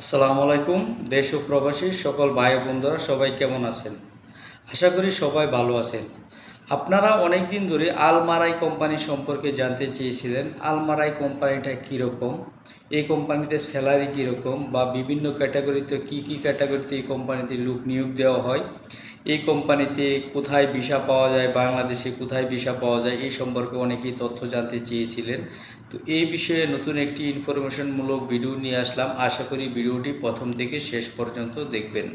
আসসালামু আলাইকুম, দেশ ও প্রবাসী, সকল ভাই বন্ধুরা সবাই কেমন আছেন? আশা করি সবাই ভালো আছেন। আপনারা অনেক দিন ধরে আলমারাই কোম্পানি সম্পর্কে জানতে চেয়েছিলেন, আলমারাই কোম্পানিটা কীরকম, এই কোম্পানিতে স্যালারি কীরকম, বা বিভিন্ন ক্যাটাগরিতে কি কি ক্যাটাগরিতে এই কোম্পানিতে লোক নিয়োগ দেওয়া হয় এই কোম্পানিতে কোথায় ভিসা পাওয়া যায়, বাংলাদেশে কোথায় ভিসা পাওয়া যায়, এই সম্পর্কে অনেকেই তথ্য জানতে চেয়েছিলেন। তো এই বিষয়ে নতুন একটি ইনফরমেশনমূলক ভিডিও নিয়ে আসলাম। আশা করি ভিডিওটি প্রথম থেকে শেষ পর্যন্ত দেখবেন।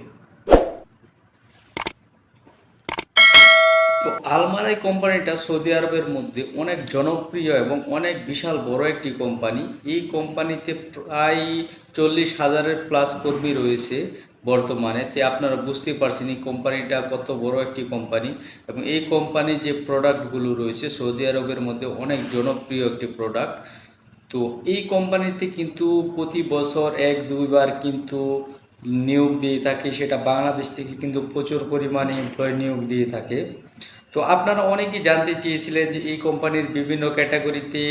তো আলমারাই কোম্পানিটা সৌদি আরবের মধ্যে অনেক জনপ্রিয় এবং অনেক বিশাল বড় একটি কোম্পানি। এই কোম্পানিতে প্রায় চল্লিশ হাজারের প্লাস কর্মী রয়েছে। বর্তমানে, তে আপনারা বুঝতে পারছেন এই কোম্পানিটা কত বড় একটি কোম্পানি এবং এই কোম্পানির যে প্রোডাক্টগুলো রয়েছে, সৌদি আরবের মধ্যে অনেক জনপ্রিয় একটি প্রোডাক্ট। তো এই কোম্পানিতে কিন্তু প্রতি বছর এক, দুইবার কিন্তু নিয়োগ দিয়ে থাকে, সেটা বাংলাদেশ থেকে কিন্তু প্রচুর পরিমাণে এমপ্লয় নিয়োগ দিয়ে থাকে। তো আপনারা অনেকেই জানতে চেয়েছিলেন যে এই কোম্পানির বিভিন্ন ক্যাটাগরিতে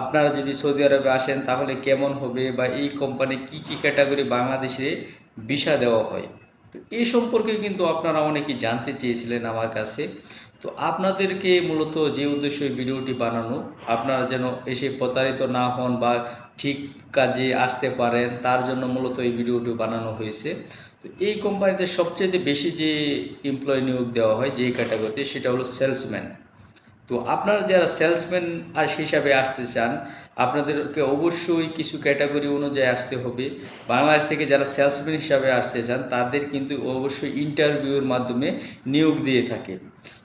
আপনারা যদি সৌদি আরবে আসেন, তাহলে কেমন হবে বা এই কোম্পানি কি কি ক্যাটাগরি বাংলাদেশে ভিসা দেওয়া হয়। তো এই সম্পর্কে কিন্তু আপনারা অনেকেই জানতে চেয়েছিলেন আমার কাছে। তো আপনাদেরকে মূলত যে উদ্দেশ্যে ভিডিওটি বানানো, আপনারা যেন এসে প্রতারিত না হন বা ঠিক কাজে আসতে পারেন, তার জন্য মূলত এই ভিডিওটি বানানো হয়েছে। তো এই কোম্পানিতে সবচেয়ে বেশি যে এমপ্লয় নিয়োগ দেওয়া হয় যে ক্যাটাগরিতে সেটা হলো সেলসম্যান তো আপনারা যারা সেলসম্যান হিসাবে আসতে চান, আপনাদেরকে অবশ্যই কিছু ক্যাটাগরি অনুযায়ী আসতে হবে। বাংলাদেশ থেকে যারা সেলসম্যান হিসাবে আসতে চান, তাদের কিন্তু অবশ্যই ইন্টারভিউর মাধ্যমে নিয়োগ দিয়ে থাকে।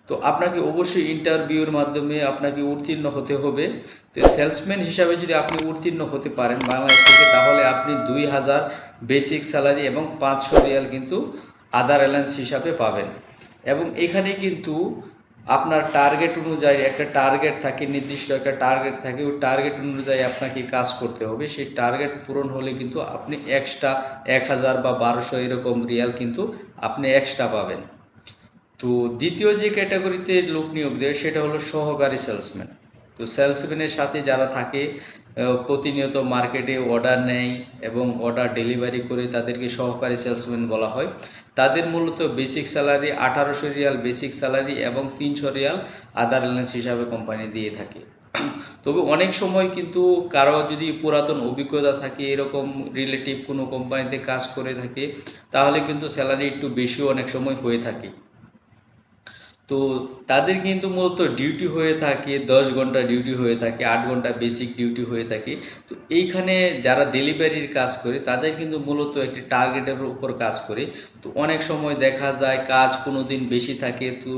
তো আপনাকে অবশ্যই ইন্টারভিউর মাধ্যমে আপনাকে উত্তীর্ণ হতে হবে। তো সেলসম্যান হিসাবে যদি আপনি উত্তীর্ণ হতে পারেন বাংলাদেশ থেকে, তাহলে আপনি দুই হাজার বেসিক স্যালারি এবং পাঁচশো রিয়াল কিন্তু আদার অ্যালায়েন্স হিসাবে পাবেন। এবং এখানে কিন্তু আপনার টার্গেট অনুযায়ী একটা টার্গেট থাকে, নির্দিষ্ট একটা টার্গেট থাকে, ওই টার্গেট অনুযায়ী আপনাকে কাজ করতে হবে। সেই টার্গেট পূরণ হলে কিন্তু আপনি এক্সট্রা এক হাজার বা বারোশো এরকম রিয়াল কিন্তু আপনি এক্সট্রা পাবেন। তো দ্বিতীয় যে ক্যাটাগরিতে লোক নিয়োগ দেয়, সেটা হলো সহকারী সেলসম্যান তো সেলসম্যানের সাথে যারা থাকে প্রতিনিয়ত মার্কেটে অর্ডার নেয় এবং অর্ডার ডেলিভারি করে তাদেরকে সহকারী সেলসম্যান বলা হয়। তাদের মূলত বেসিক স্যালারি আঠারোশো রিয়াল বেসিক স্যালারি এবং তিনশো রিয়াল আদার অ্যালায়েন্স হিসাবে কোম্পানি দিয়ে থাকে। তবে অনেক সময় কিন্তু কারও যদি পুরাতন অভিজ্ঞতা থাকে, এরকম রিলেটিভ কোনো কোম্পানিতে কাজ করে থাকে, তাহলে কিন্তু স্যালারি একটু বেশিও অনেক সময় হয়ে থাকে। তো তাদের কিন্তু মূলত ডিউটি হয়ে থাকে, দশ ঘণ্টা ডিউটি হয়ে থাকে, আট ঘণ্টা বেসিক ডিউটি হয়ে থাকে। তো এইখানে যারা ডেলিভারির কাজ করে, তাদের কিন্তু মূলত একটি টার্গেটের উপর কাজ করে। তো অনেক সময় দেখা যায় কাজ কোনো দিন বেশি থাকে, তো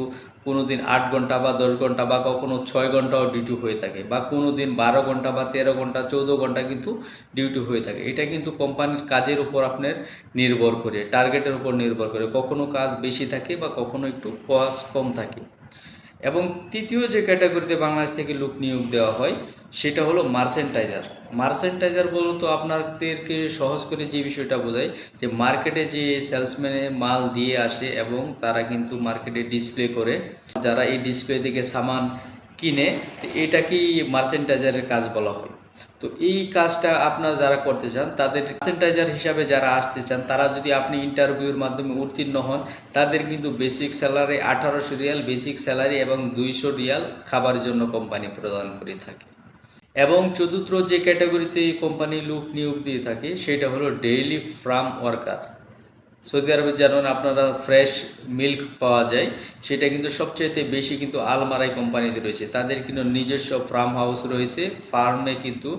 কোনো দিন আট ঘণ্টা বা দশ ঘণ্টা বা কখনো ছয় ঘন্টাও ডিউটি হয়ে থাকে বা কোনো দিন বারো ঘণ্টা বা তেরো ঘণ্টা, চৌদ্দ ঘণ্টা কিন্তু ডিউটি হয়ে থাকে। এটা কিন্তু কোম্পানির কাজের উপর আপনার নির্ভর করে টার্গেটের উপর নির্ভর করে। কখনো কাজ বেশি থাকে বা কখনো একটু কাজ কম থাকে। এবং তৃতীয় যে ক্যাটাগরিতে বাংলাদেশ থেকে লোক নিয়োগ দেওয়া হয়, সেটা হলো মার্চেন্টাইজার। মার্চেন্টাইজার বলতো আপনাদেরকে সহজ করে যে বিষয়টা বোঝায় যে মার্কেটে যে সেলসম্যানে মাল দিয়ে আসে এবং তারা কিন্তু মার্কেটে ডিসপ্লে করে, যারা এই ডিসপ্লে থেকে সামান কিনে এটাকেই মার্চেন্টাইজারের কাজ বলা হয়? তো এই কাজটা আপনার যারা করতে চান, তাদের মার্চেন্টাইজার হিসাবে যারা আসতে চান, তারা যদি আপনি ইন্টারভিউর মাধ্যমে উত্তীর্ণ হন, তাদের কিন্তু বেসিক স্যালারি আঠারোশো রিয়াল বেসিক স্যালারি এবং দুইশো রিয়াল খাবার জন্য কোম্পানি প্রদান করে থাকে। এবং চতুর্থ যে ক্যাটাগরিতে কোম্পানি লোক নিয়োগ দিয়ে থাকে, সেটা হলো ডেইলি ফার্ম ওয়ার্কার সৌদি আরবে যেমন আপনারা ফ্রেশ মিল্ক পাওয়া যায়, সেটা কিন্তু সবচেয়ে বেশি কিন্তু আলমারাই কোম্পানিতে রয়েছে। তাদের কিন্তু নিজস্ব ফার্ম হাউস রয়েছে ফার্মে কিন্তু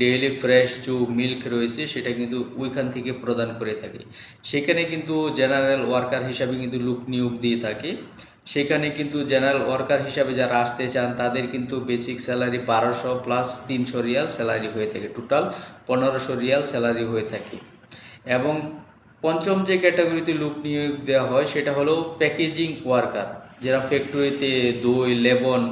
ডেইলি ফ্রেশ যে মিল্ক রয়েছে, সেটা কিন্তু ওইখান থেকে প্রদান করে থাকে। সেখানে কিন্তু জেনারেল ওয়ার্কার হিসাবে কিন্তু লোক নিয়োগ দিয়ে থাকে। সেখানে কিন্তু জেনারেল ওয়ার্কার হিসাবে যারা আসতে চান, তাদের কিন্তু বেসিক স্যালারি বারোশো প্লাস তিনশো রিয়াল স্যালারি হয়ে থাকে টোটাল পনেরোশো রিয়াল স্যালারি হয়ে থাকে। এবং পঞ্চম যে ক্যাটাগরিতে লোক নিয়োগ দেওয়া হয়, সেটা হলো প্যাকেজিং ওয়ার্কার যারা ফ্যাক্টরিতে দই, লেবন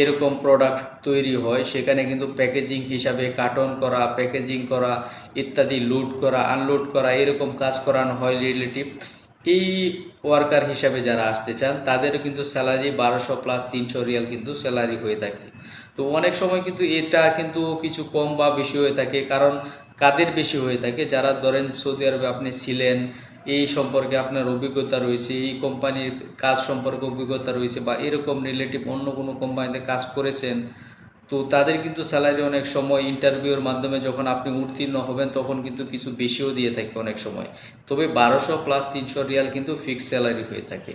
এরকম প্রোডাক্ট তৈরি হয়, সেখানে কিন্তু প্যাকেজিং হিসাবে কার্টন করা প্যাকেজিং করা ইত্যাদি লোড করা আনলোড করা, এরকম কাজ করানো হয় রিলেটিভ এই ওয়ার্কার হিসাবে যারা আসতে চান, তাদেরও কিন্তু স্যালারি বারোশো প্লাস তিনশো রিয়াল কিন্তু স্যালারি হয়ে থাকে। তো অনেক সময় কিন্তু এটা কিন্তু কিছু কম বা বেশি হয়ে থাকে, কারণ কাদের বেশি হয়ে থাকে? যারা ধরেন সৌদি আরবে আপনি ছিলেন, এই সম্পর্কে আপনার অভিজ্ঞতা রয়েছে, এই কোম্পানির কাজ সম্পর্কে অভিজ্ঞতা রয়েছে বা এরকম রিলেটিভ অন্য কোনো কোম্পানিতে কাজ করেছেন, তো তাদের কিন্তু স্যালারি অনেক সময় ইন্টারভিউর মাধ্যমে যখন আপনি উত্তীর্ণ হবেন তখন কিন্তু কিছু বেশিও দিয়ে থাকে অনেক সময়। তবে বারোশো প্লাস তিনশো রিয়াল কিন্তু ফিক্সড স্যালারি হয়ে থাকে।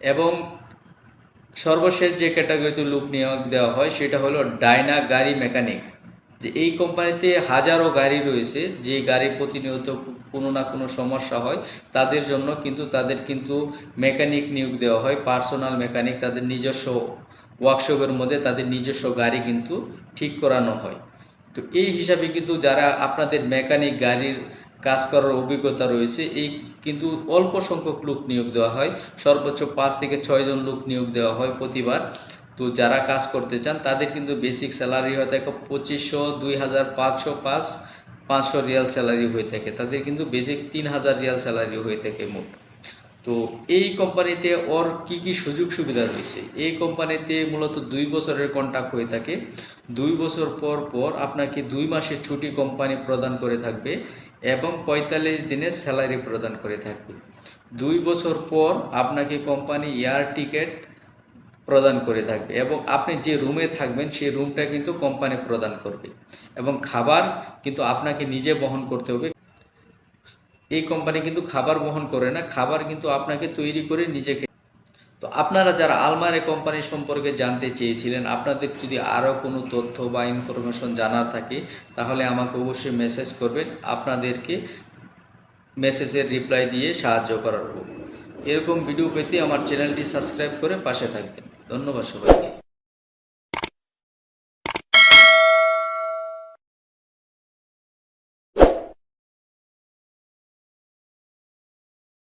এবং সর্বশেষ যে ক্যাটাগরিতে লোক নিয়োগ দেওয়া হয় সেটা হলো ডাইনা গাড়ি মেকানিক যে এই কোম্পানিতে হাজারো গাড়ি রয়েছে, যে গাড়ি প্রতিনিয়ত কোনো না কোনো সমস্যা হয়, তাদের জন্য কিন্তু, তাদের কিন্তু মেকানিক নিয়োগ দেওয়া হয়, পার্সোনাল মেকানিক, তাদের নিজস্ব ওয়ার্কশপের মধ্যে তাদের নিজস্ব গাড়ি কিন্তু ঠিক করানো হয়। তো এই হিসাবে কিন্তু যারা আপনাদের মেকানিক গাড়ির কাজ করার অভিজ্ঞতা রয়েছে, এই কিন্তু অল্প সংখ্যক লোক নিয়োগ দেওয়া হয়, সর্বোচ্চ পাঁচ থেকে ছয়জন লোক নিয়োগ দেওয়া হয় প্রতিবার। তো যারা কাজ করতে চান, তাদের কিন্তু বেসিক স্যালারি হয়ে থাকে পঁচিশশো, দুই হাজার পাঁচশো পাঁচ পাঁচশো রিয়াল স্যালারি হয়ে থাকে। তাদের কিন্তু বেসিক তিন হাজার রিয়াল স্যালারি হয়ে থাকে মোট। তো এই কোম্পানিতে ওর কি কি সুযোগ সুবিধা রয়েছে? এই কোম্পানিতে মূলত দুই বছরের কন্ট্রাক্ট হয়ে থাকে। দুই বছর পর পর আপনাকে দুই মাসের ছুটি কোম্পানি প্রদান করে থাকবে এবং পঁয়তাল্লিশ দিনের স্যালারি প্রদান করে থাকবে। দুই বছর পর আপনাকে কোম্পানি এয়ার টিকেট প্রদান করে থাকবে এবং আপনি যে রুমে থাকবেন সেই রুমটা কিন্তু কোম্পানি প্রদান করবে এবং খাবার কিন্তু আপনাকে নিজে বহন করতে হবে। এই কোম্পানি কিন্তু খাবার বহন করে না, খাবার কিন্তু আপনাকে তৈরি করে নিজে খেতে তো আপনারা যারা আলমারে কোম্পানি সম্পর্কে জানতে চেয়েছিলেন, আপনাদের যদি আরও কোনো তথ্য বা ইনফরমেশন জানা থাকে, তাহলে আমাকে অবশ্যই মেসেজ করবেন। আপনাদেরকে মেসেজের রিপ্লাই দিয়ে সাহায্য করার। এরকম ভিডিও পেতে আমার চ্যানেলটি সাবস্ক্রাইব করে পাশে থাকবেন। ধন্যবাদ সবাইকে।